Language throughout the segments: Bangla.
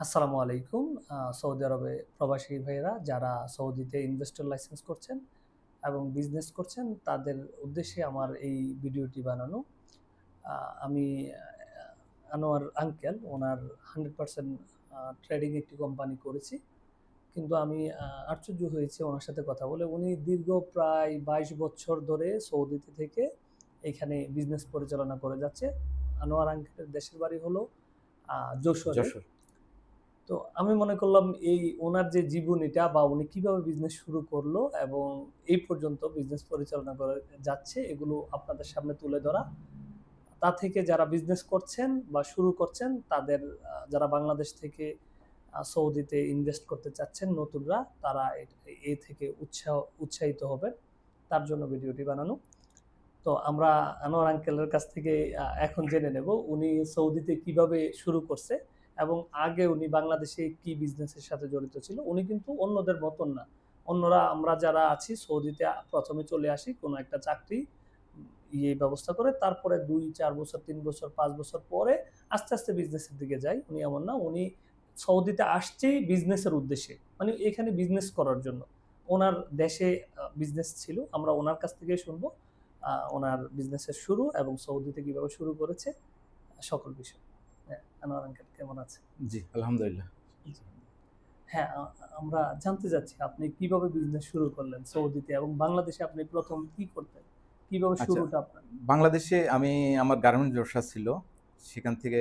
আসসালামু আলাইকুম। সৌদি আরবে প্রবাসী ভাইয়েরা যারা সৌদিতে ইনভেস্টর লাইসেন্স করছেন এবং বিজনেস করছেন, তাদের উদ্দেশ্যে আমার এই ভিডিওটি বানানো। আমি আনোয়ার আঙ্কেল, ওনার হান্ড্রেড পার্সেন্ট ট্রেডিং একটি কোম্পানি করেছি। কিন্তু আমি আশ্চর্য হয়েছি ওনার সাথে কথা বলে। উনি দীর্ঘ প্রায় বাইশ বছর ধরে সৌদিতে থেকে এখানে বিজনেস পরিচালনা করে যাচ্ছে। আনোয়ার আঙ্কেলের দেশের বাড়ি হলো যশোর। তো আমি মনে করলাম এই ওনার যে জীবনীটা বা উনি কীভাবে বিজনেস শুরু করল এবং এই পর্যন্ত বিজনেস পরিচালনা করে যাচ্ছে, এগুলো আপনাদের সামনে তুলে ধরা। তা থেকে যারা বিজনেস করছেন বা শুরু করছেন, তাদের যারা বাংলাদেশ থেকে সৌদিতে ইনভেস্ট করতে চাচ্ছেন নতুনরা, তারা এ- থেকে উৎসাহ, উৎসাহিত হবেন। তার জন্য ভিডিওটি বানানো। তো আমরা আনোয়ার আঙ্কেলের কাছ থেকে এখন জেনে নেব, উনি সৌদিতে কীভাবে শুরু করছে এবং আগে উনি বাংলাদেশে কি বিজনেসের সাথে জড়িত ছিল, উনি কিন্তু অন্যদের মতন না। অন্যরা, আমরা যারা আছি, সৌদিতে প্রথমে চলে আসি, কোনো একটা চাকরি ইয়ে ব্যবস্থা করে, তারপরে দুই, চার বছর, তিন বছর, পাঁচ বছর পরে আস্তে আস্তে বিজনেসের দিকে যাই। উনি এমন না, উনি সৌদিতে আসছেই বিজনেসের উদ্দেশ্যে মানে এখানে বিজনেস করার জন্য। ওনার দেশে বিজনেস ছিল, আমরা ওনার কাছ থেকে শুনব ওনার বিজনেসের শুরু এবং সৌদিতে কীভাবে শুরু করেছে, সকল বিষয়। আনোয়ার আঙ্কেল? কেমন আছে জি আলহামদুলিল্লাহ। হ্যাঁ আমরা জানতে চাচ্ছি আপনি কীভাবে বিজনেস শুরু করলেন সৌদিতে এবং বাংলাদেশে আপনি প্রথম কি করতেন? কীভাবে আচ্ছা। শুরুটা আপনার? বাংলাদেশে আমি আমার গার্মেন্ট ব্যবসা ছিল। সেখান থেকে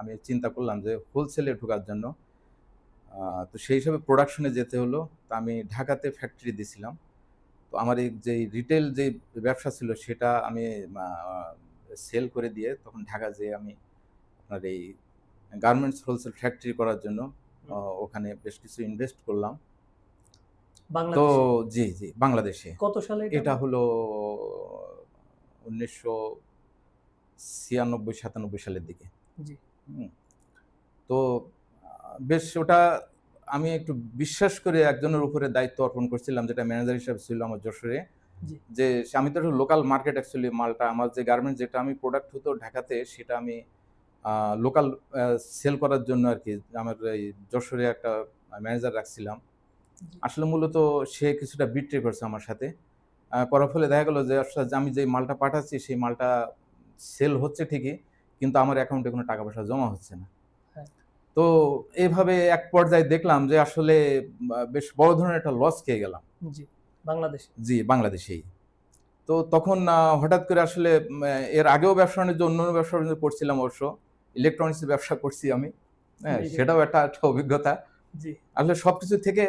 আমি চিন্তা করলাম যে হোলসেলে ঢোকার জন্য। তো সেই হিসাবে প্রোডাকশনে যেতে হলো। তো আমি ঢাকাতে ফ্যাক্টরি দিয়েছিলাম তো আমার এই যে রিটেল যে ব্যবসা ছিল সেটা আমি সেল করে দিয়ে তখন ঢাকা যেয়ে আমি আপনার এই গার্মেন্টস হোলসেল ফ্যাক্টরি করার জন্য ওখানে বেশ কিছু ইনভেস্ট করলাম। তো জি জি বাংলাদেশে। কত সালে এটা হলো? উনিশশো ছিয়ানব্বই সাতানব্বই সালের দিকে। জি। তো বেশ ওটা আমি একটু বিশ্বাস করে একজনের উপরে দায়িত্ব অর্পণ করছিলাম যেটা ম্যানেজার হিসাবে ছিল আমার যশোরে। যে আমি তো লোকাল মার্কেট অ্যাকচুয়ালি মালটা আমার যে গার্মেন্ট যেটা আমি প্রোডাক্ট হতো ঢাকাতে সেটা আমি লোকাল সেল করার জন্য আর কি আমার এই যশোরে একটা ম্যানেজার রাখছিলাম। আসলে মূলত সে কিছুটা বিট্রে করছে আমার সাথে। করার ফলে দেখা গেলো যে আসলে আমি যে মালটা পাঠাচ্ছি সেই মালটা সেল হচ্ছে ঠিকই কিন্তু আমার অ্যাকাউন্টে কোনো টাকা পয়সা জমা হচ্ছে না। হ্যাঁ। তো এইভাবে এক পর্যায়ে দেখলাম যে আসলে বেশ বড় ধরনের একটা লস খেয়ে গেলাম। জি বাংলাদেশে। জি বাংলাদেশেই। তো তখন হঠাৎ করে আসলে এর আগেও ব্যবসা বাণিজ্য অন্য অন্য ব্যবসা বাণিজ্য করছিলাম অবশ্য। ইলেকট্রনিক্সের ব্যবসা করছি আমি। হ্যাঁ সেটাও একটা একটা অভিজ্ঞতা। আসলে সব কিছু থেকে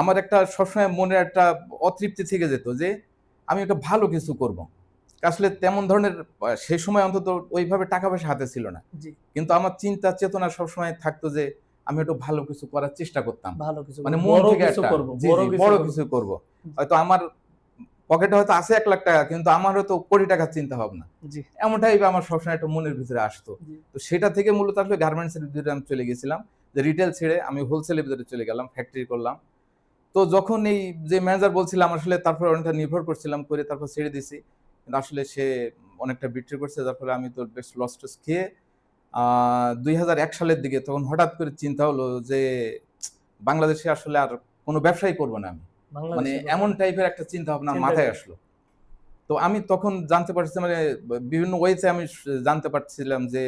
আমার একটা সবসময় মনে একটা অতৃপ্তি থেকে যেত যে আমি একটা ভালো কিছু করব। আসলে তেমন ধরনের সেই সময় অন্তত ওইভাবে টাকা পয়সা হাতে ছিল না। কিন্তু আমার চিন্তা চেতনা সবসময় থাকতো যে আমি একটু ভালো কিছু করার চেষ্টা করতাম। ভালো কিছু মানে মন বড় থেকে একটা। কিছু করব। হয়তো আমার পকেটে হয়তো আছে এক লাখ টাকা কিন্তু আমার হয়তো কোটি টাকার চিন্তা ভাবনা। জি। এমন টাইপে আমার সবসময় একটা মনের ভিতরে আসতো। তো সেটা থেকে মূলত আসলে গার্মেন্টসের ভিতরে আমি চলে গেছিলাম। যে রিটেল ছেড়ে আমি হোলসেলের ভিতরে চলে গেলাম ফ্যাক্টরি করলাম। তো যখন এই যে ম্যানেজার বলছিলাম আসলে তারপর অনেকটা নির্ভর করছিলাম করে তারপর ছেড়ে দিছি। কিন্তু আসলে সে অনেকটা বিক্রি করছে যার ফলে আমি তো বেশ লস টস খেয়ে দুই হাজার এক সালের দিকে তখন হঠাৎ করে চিন্তা হলো যে বাংলাদেশে আসলে আর কোনো ব্যবসাই করব না আমি। মানে এমন টাইপের একটা চিন্তা ভাবনা মাথায় আসলো। তো আমি তখন জানতে পারছি মানে বিভিন্ন ওয়েতে আমি জানতে পারছিলাম যে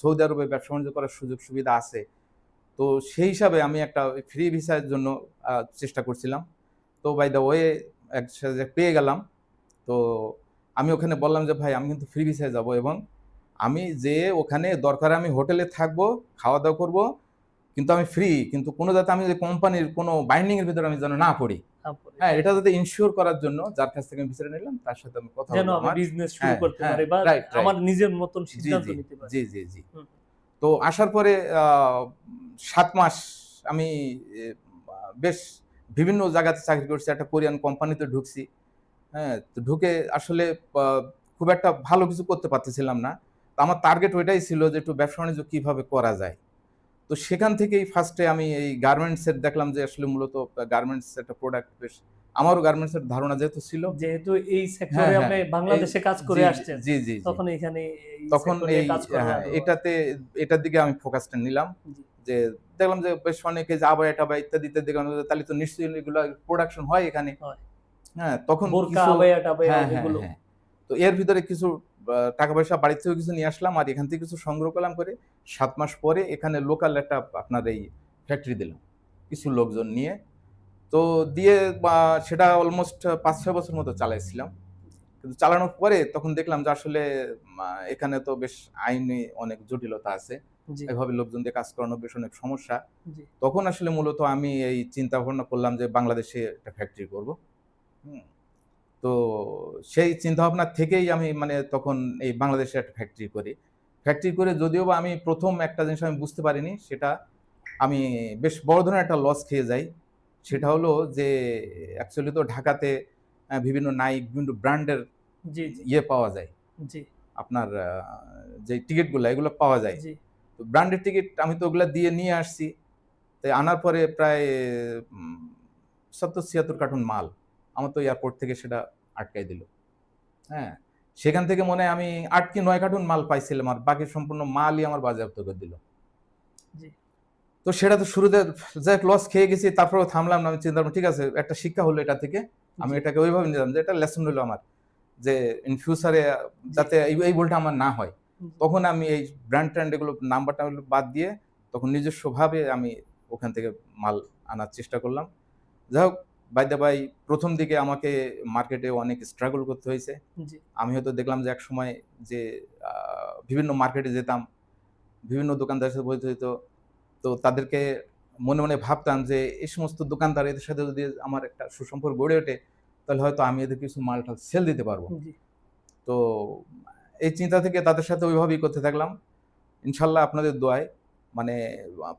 সৌদি আরবে ব্যবসা বাণিজ্য করার সুযোগ সুবিধা আছে। তো সেই হিসাবে আমি একটা ফ্রি ভিসার জন্য চেষ্টা করছিলাম। তো বাই দ্য ওয়ে এক একসাথে পেয়ে গেলাম। তো আমি ওখানে বললাম যে ভাই আমি কিন্তু ফ্রি ভিসায় যাব এবং আমি যে ওখানে দরকার আমি হোটেলে থাকব খাওয়া দাওয়া করব কিন্তু আমি ফ্রি কিন্তু কোনো যাতে আমি যে কোম্পানির কোনো বাইন্ডিংয়ের ভিতরে আমি যেন না পড়ি। হ্যাঁ এটা যাতে ইনশিওর করার জন্য যার কাছ থেকে আমি ভিসাটা নিলাম তার সাথে আমি কথা যেন আমার। বিজনেস শুরু হ্যাঁ, করতে হ্যাঁ, পারি বা. আমার নিজের মতন সিদ্ধান্ত নিতে পারি। জি জি জি। তো আসার পরে সাত মাস আমি বেশ বিভিন্ন জায়গাতে চাকরি করছি একটা কোরিয়ান কোম্পানিতে ঢুকছি। হ্যাঁ তো ঢুকে আসলে খুব একটা ভালো কিছু করতে পারতেছিলাম না। তো আমার টার্গেট ওইটাই ছিল যে একটু ব্যবসা বাণিজ্য কীভাবে করা যায়। তো সেখান থেকেই ফার্স্টে আমি এই গার্মেন্টসের দেখলাম যে আসলে মূলত গার্মেন্টস একটা প্রোডাক্ট বেশ আমারও গার্মেন্টস এর ধারণা যেহেতু ছিল। যেহেতু এই হ্যাঁ, সেক্টরে হ্যাঁ, আপনি বাংলাদেশে কাজ করে আসছেন জি জি তখন এখানে তখন এই হ্যাঁ, এটাতে এটার দিকে আমি ফোকাসটা নিলাম। যে দেখলাম যে বেশ অনেকে যে আবার এটা বা ইত্যাদি ইত্যাদি তাহলে তো নিশ্চয়ই এগুলো প্রোডাকশন হয় এখানে। হ্যাঁ। তখন কিছু হ্যাঁ হ্যাঁ হ্যাঁ। তো এর ভিতরে কিছু টাকা পয়সা বাড়ি থেকেও কিছু নিয়ে আসলাম আর এখান থেকে কিছু সংগ্রহ করলাম করে সাত মাস পরে এখানে লোকাল একটা আপনার এই ফ্যাক্টরি দিলাম। কিছু লোকজন নিয়ে। তো দিয়ে বা সেটা অলমোস্ট পাঁচ ছয় বছর মতো চালাইছিলাম। কিন্তু চালানোর পরে তখন দেখলাম যে আসলে এখানে তো বেশ আইনে অনেক জটিলতা আছে। এভাবে লোকজন দিয়ে কাজ করানো বেশ অনেক সমস্যা। তখন আসলে মূলত আমি এই চিন্তা ভাবনা করলাম যে বাংলাদেশে একটা ফ্যাক্টরি করব। হুম। তো সেই চিন্তা ভাবনা থেকেই আমি মানে তখন এই বাংলাদেশে একটা ফ্যাক্টরি করি। ফ্যাক্টরি করে যদিও বা আমি প্রথম একটা জিনিস আমি বুঝতে পারিনি সেটা আমি বেশ বড় ধরনের একটা লস খেয়ে যাই। সেটা হলো যে অ্যাকচুয়ালি তো ঢাকাতে বিভিন্ন নাইক বিভিন্ন ব্র্যান্ডের জি ইয়ে পাওয়া যায়। জি। আপনার যে টিকিটগুলো এগুলো পাওয়া যায়। জি। তো ব্র্যান্ডের টিকিট আমি তো ওগুলো দিয়ে নিয়ে আসছি। তাই আনার পরে প্রায় সত্তর ছিয়াত্তর কার্টুন মাল। আমার তো এয়ারপোর্ট থেকে সেটা আটকাই দিল। হ্যাঁ সেখান থেকে মনে হয় আমি আট কি নয় কার্টুন মাল পাইছিলাম আর বাকি সম্পূর্ণ মালই আমার বাজেয়াপ্ত করে দিল। তো সেটা তো শুরুতে যাই লস খেয়ে গেছি তারপরেও থামলাম না আমি চিন্তা করলাম, ঠিক আছে একটা শিক্ষা হলো এটা থেকে আমি এটাকে ওইভাবে নিলাম। যে এটা লেসন হলো আমার যে ইন ফিউচারে যাতে এই এই ভুলটা আমার না হয়। তখন আমি এই ব্র্যান্ড ট্র্যান্ড এগুলো নাম্বারটা বাদ দিয়ে তখন নিজস্বভাবে আমি ওখান থেকে মাল আনার চেষ্টা করলাম। যাই হোক বাই দ্য বাই প্রথম দিকে আমাকে মার্কেটে অনেক স্ট্রাগল করতে হয়েছে। আমি হয়তো দেখলাম যে এক সময় যে বিভিন্ন মার্কেটে যেতাম বিভিন্ন দোকানদারের সাথে বলতে হইতো। তো তাদেরকে মনে মনে ভাবতাম যে এই সমস্ত দোকানদার এদের সাথে যদি আমার একটা সুসম্পর্ক গড়ে ওঠে তাহলে হয়তো আমি এদের কিছু মালটা সেল দিতে পারব। জি। তো এই চিন্তা থেকে তাদের সাথে ওইভাবেই করতে থাকলাম। ইনশাল্লাহ আপনাদের দোয়ায় মানে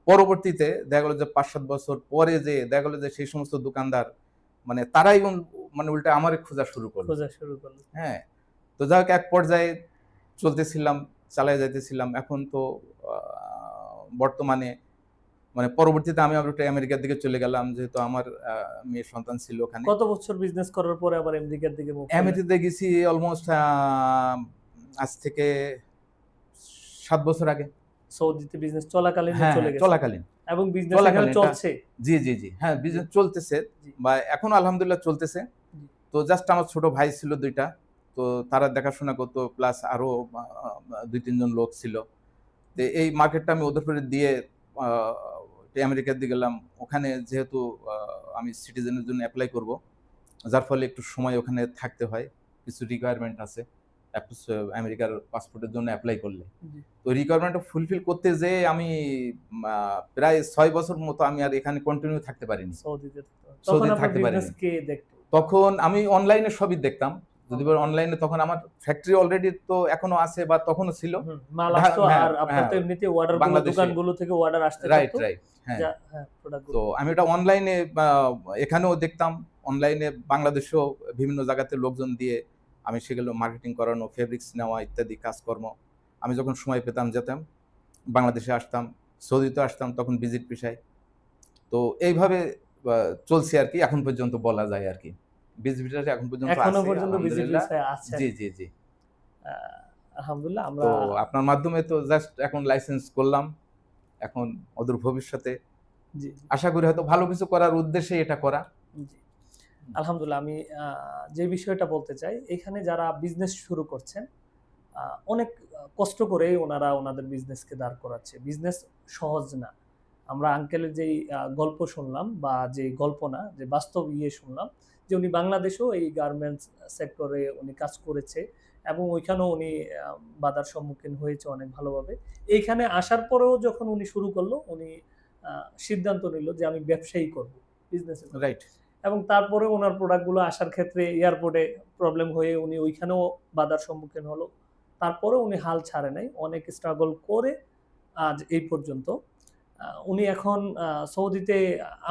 পরবর্তীতে দেখা গেলো যে পাঁচ সাত বছর পরে যে দেখা গেলো যে সেই সমস্ত দোকানদার মানে তারাই মানে উল্টা আমারে খোঁজা শুরু করল। খোঁজা শুরু করল। হ্যাঁ তো যাই হোক এক পর্যায়ে চলতেছিলাম চালায় যাইতেছিলাম। এখন তো বর্তমানে মানে পরবর্তীতে আমি আবার একটু আমেরিকার দিকে চলে গেলাম যেহেতু আমার আহ, মেয়ে সন্তান ছিল ওখানে। কত বছর বিজনেস করার পরে আবার আমেরিকার দিকে? আমেরিকাতে গেছি অলমোস্ট আজ থেকে সাত বছর আগে। সৌদিতে বিজনেস চলাকালীন হ্যাঁ চলে গেছে। চলাকালীন। এবং বিজনেস এখানে চলছে। জি জি জি। হ্যাঁ বিজনেস চলতেছে বা এখন আলহামদুলিল্লাহ চলতেছে। তো জাস্ট আমার ছোট ভাই ছিল দুইটা। তো তারা দেখাশোনা করতো প্লাস আরও দুই তিনজন লোক ছিল। তো এই মার্কেটটা আমি ওদের করে দিয়ে আমেরিকার দিকে গেলাম। ওখানে যেহেতু আমি সিটিজেনের জন্য অ্যাপ্লাই করব যার ফলে একটু সময় ওখানে থাকতে হয়। কিছু রিকোয়ারমেন্ট আছে। আমেরিকার পাসপোর্টের জন্য অ্যাপ্লাই করলে। তো রিকোয়ারমেন্টটা ফুলফিল করতে যে আমি প্রায় ছয় বছর মতো আমি আর এখানে কন্টিনিউ থাকতে পারিনি। সৌদি থাকতে পারিনি। তখন আমি অনলাইনে সবই দেখতাম। যদি অনলাইনে তখন আমার ফ্যাক্টরি অলরেডি তো এখনও আছে বা তখনো ছিল। মাল হ্যাঁ, আসতো আর আপনার তো হ্যাঁ। এমনিতে অর্ডার দোকানগুলো থেকে অর্ডার আসতে রাইট রাইট হ্যাঁ। তো আমি ওটা অনলাইনে এখানেও দেখতাম। অনলাইনে বাংলাদেশেও বিভিন্ন জায়গাতে লোকজন দিয়ে আমি সেগুলো মার্কেটিং করানো ফেব্রিক্স নেওয়া ইত্যাদি কাজকর্ম। আমি যখন সময় পেতাম যেতাম বাংলাদেশে আসতাম সৌদিতে আসতাম তখন ভিজিট পেশায়। তো এইভাবে চলছে আর কি এখন পর্যন্ত বলা যায় আর কি। ভিজিট এখন পর্যন্ত এখনও পর্যন্ত ভিজিট আছে। জি জি জি। আলহামদুলিল্লাহ আমরা তো আপনার মাধ্যমে তো জাস্ট এখন লাইসেন্স করলাম এখন অদূর ভবিষ্যতে। জি। আশা করি হয়তো ভালো কিছু করার উদ্দেশ্যে এটা করা। জি। আলহামদুলিল্লাহ, আমি যে বিষয়টা বলতে চাই, এখানে যারা বিজনেস শুরু করছেন অনেক কষ্ট করেই ওনারা ওনাদের বিজনেসকে দাঁড় করাচ্ছে। বিজনেস সহজ না। আমরা আঙ্কেলের যেই গল্প শুনলাম বা যে গল্প না, যে বাস্তব ইয়ে শুনলাম, যে উনি বাংলাদেশেও এই গার্মেন্টস সেক্টরে উনি কাজ করেছে এবং ওইখানেও উনি বাধার সম্মুখীন হয়েছে অনেক ভালোভাবে। এইখানে আসার পরেও যখন উনি শুরু করল, উনি সিদ্ধান্ত নিল যে আমি ব্যবসায়ী করব বিজনেস রাইট এবং তারপরে ওনার প্রোডাক্টগুলো আসার ক্ষেত্রে এয়ারপোর্টে প্রবলেম হয়ে উনি ওইখানেও বাধার সম্মুখীন হলো। তারপরে উনি হাল ছাড়ে নাই। অনেক স্ট্রাগল করে আজ এই পর্যন্ত। উনি এখন সৌদিতে,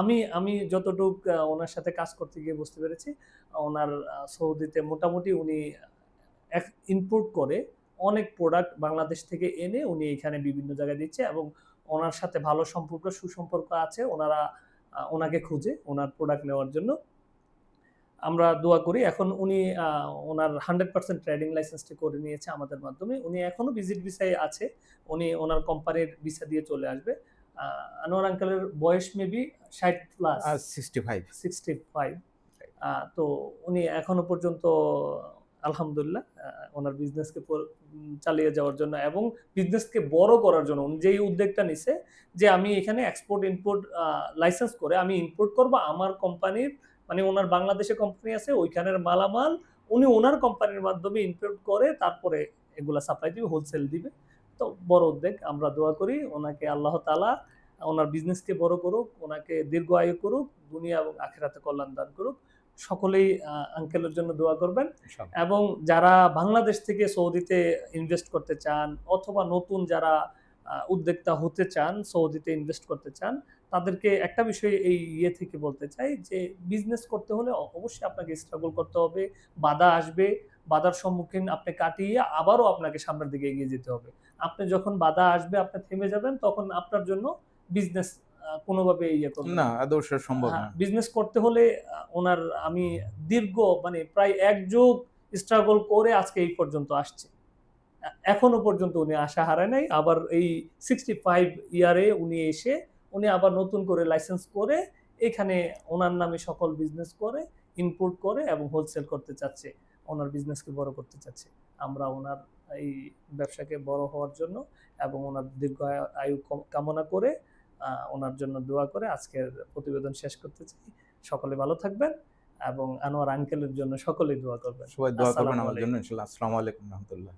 আমি আমি যতটুক ওনার সাথে কাজ করতে গিয়ে বুঝতে পেরেছি, ওনার সৌদিতে মোটামুটি উনি ইনপুট করে অনেক প্রোডাক্ট বাংলাদেশ থেকে এনে উনি এখানে বিভিন্ন জায়গায় দিচ্ছে এবং ওনার সাথে ভালো সম্পর্ক, সুসম্পর্ক আছে। ওনারা ওনাকে খুঁজে ওনার প্রোডাক্ট নেওয়ার জন্য। আমরা দোয়া করি এখন উনি ওনার হান্ড্রেড পার্সেন্ট ট্রেডিং লাইসেন্সটি করে নিয়েছে আমাদের মাধ্যমে। উনি এখনও ভিজিট ভিসায় আছে উনি ওনার কোম্পানির ভিসা দিয়ে চলে আসবে। আনোয়ার আঙ্কেলের বয়স মেবি ষাট plus sixty five sixty five তো উনি এখনও পর্যন্ত আলহামদুলিল্লাহ ওনার বিজনেসকে চালিয়ে যাওয়ার জন্য এবং বিজনেসকে বড় করার জন্য, উনি যেই উদ্যোগটা নিছে যে আমি এখানে এক্সপোর্ট ইম্পোর্ট লাইসেন্স করে আমি ইম্পোর্ট করব, আমার কোম্পানির মানে ওনার বাংলাদেশে কোম্পানি আছে, ওইখানের মালামাল উনি ওনার কোম্পানির মাধ্যমে ইম্পোর্ট করে, তারপরে এগুলা সাপ্লাই দিবে হোলসেল দিবে। তো বড় উদ্যোগ, আমরা দোয়া করি, ওনাকে আল্লাহ তালা ওনার বিজনেসকে বড় করুক, ওনাকে দীর্ঘ আয়ু করুক, দুনিয়া এবং আখেরাতে কল্যাণ দান করুক। সকলেই আঙ্কেলের জন্য দোয়া করবেন। এবং যারা বাংলাদেশ থেকে সৌদিতে ইনভেস্ট করতে চান অথবা নতুন যারা উদ্যোক্তা হতে চান সৌদিতে ইনভেস্ট করতে চান তাদেরকে একটা বিষয় এই ইয়ে থেকে বলতে চাই যে বিজনেস করতে হলে অবশ্যই আপনাকে স্ট্রাগল করতে হবে বাধা আসবে বাধার সম্মুখীন আপনি কাটিয়ে আবারও আপনাকে সামনের দিকে এগিয়ে যেতে হবে। আপনি যখন বাধা আসবে আপনি থেমে যাবেন তখন আপনার জন্য বিজনেস কোনোভাবে ইয়ে করবে না আদর্শ সম্ভব না। বিজনেস করতে হলে ওনার আমি দীর্ঘ মানে প্রায় এক যুগ স্ট্রাগল করে আজকে এই পর্যন্ত আসছে। এখনও পর্যন্ত উনি আশা হারায় নাই। আবার এই সিক্সটি ফাইভ ইয়ারে উনি এসে উনি আবার নতুন করে লাইসেন্স করে এখানে ওনার নামে সকল বিজনেস করে ইনপুট করে এবং হোলসেল করতে চাচ্ছে। ওনার বিজনেসকে বড় করতে চাচ্ছে। আমরা ওনার এই ব্যবসাকে বড় হওয়ার জন্য এবং ওনার দীর্ঘ আয়ু- কামনা করে ওনার জন্য দোয়া করে আজকের প্রতিবেদন শেষ করতে চাই। সকলে ভালো থাকবেন এবং আনোয়ার আঙ্কেলের জন্য সকলেই দোয়া করবেন। সবাই দোয়া করবেন আমার জন্য ইনশাআল্লাহ আসসালামু আলাইকুম রহমতুল্লাহ।